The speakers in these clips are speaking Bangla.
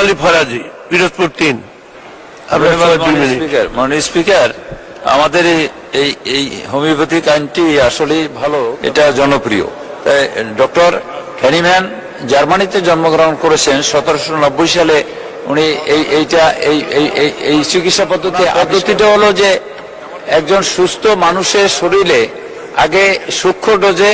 আলী ফরাজি পিরোজপুর তিন। মাননীয় স্পিকার আমাদের এই- এই হোমিওপ্যাথিক আইনটি আসলে ভালো। এটা জনপ্রিয়। তাই ডক্টর হ্যানিম্যান জার্মানিতে জন্মগ্রহণ করেছেন সতেরোশো নব্বই সালে। উনি এই এইটা এই এই- এই এই চিকিৎসা পদ্ধতি পদ্ধতিটা হলো যে একজন সুস্থ মানুষের শরীরে আগে সূক্ষ্ম ডোজে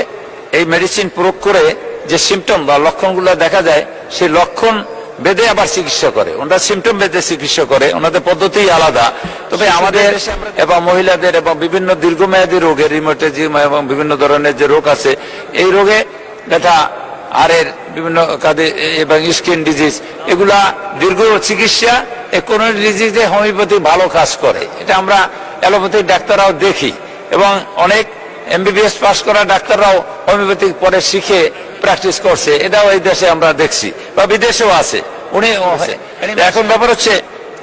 এই মেডিসিন প্রয়োগ করে যে সিমটম বা লক্ষণগুলো দেখা যায় সেই লক্ষণ বেদে আবার চিকিৎসা করে। ওনারা সিমটম বেদে চিকিৎসা করে। ওনাদের পদ্ধতি আলাদা। তবে আমাদের এবং মহিলাদের এবং বিভিন্ন দীর্ঘমেয়াদী রোগে রিমোটেজিম এবং বিভিন্ন ধরনের যে রোগ আছে এই রোগে দেখা আরের বিভিন্ন কাজে এবং স্কিন ডিজিজ এগুলা দীর্ঘ চিকিৎসা কোন ডিজিজে হোমিওপ্যাথি ভালো কাজ করে। এটা আমরা অ্যালোপ্যাথিক ডাক্তাররাও দেখি। এবং অনেক এমবিবিএস পাস করা ডাক্তাররাও হোমিওপ্যাথিক পরে শিখে প্র্যাকটিস করছে এটাও এই দেশে আমরা দেখছি বা বিদেশেও আছে উনি এখন ব্যাপার হচ্ছে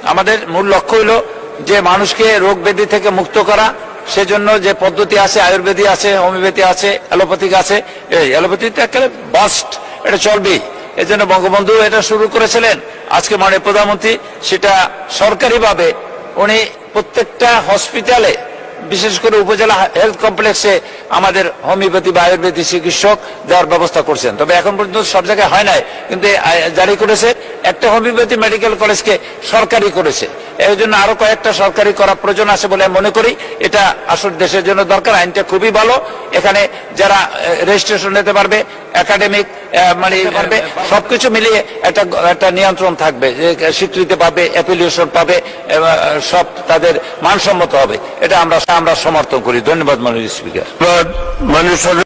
আমাদের মূল লক্ষ্য হলো যে মানুষকে রোগ ব্যাধি থেকে মুক্ত করা সেজন্য যে পদ্ধতি আছে আয়ুর্বেদিক আছে হোমিওপ্যাথি আছে অ্যালোপ্যাথিক আছে এই অ্যালোপ্যাথি তো একেবারে বাস্ট এটা চলবেই। এই জন্য বঙ্গবন্ধু এটা শুরু করেছিলেন আজকে মাননীয় প্রধানমন্ত্রী সেটা সরকারিভাবে উনি প্রত্যেকটা হসপিটালে বিশেষ করে উপজেলা হেলথ কমপ্লেক্সে আমাদের হোমিওপ্যাথি বা আয়ুর্বেদিক চিকিৎসক দেওয়ার ব্যবস্থা করছেন। তবে এখন পর্যন্ত সব জায়গায় হয় নাই, কিন্তু জারি করেছে। একটা হোমিওপ্যাথি মেডিকেল কলেজকে সরকারি করেছে। এই জন্য আরও কয়েকটা সরকারি করা প্রয়োজন আছে বলে মনে করি। এটা আসলে দেশের জন্য দরকার আইনটা খুবই ভালো। এখানে যারা রেজিস্ট্রেশন নিতে পারবে একাডেমিক মানে পারবে সবকিছু মিলিয়ে একটা একটা নিয়ন্ত্রণ থাকবে যে স্বীকৃতি পাবে অ্যাপিলিয়েশন পাবে সব তাদের মানসম্মত হবে। এটা আমরা আমরা সমর্থন করি। ধন্যবাদ মাননীয় স্পিকার সদস্য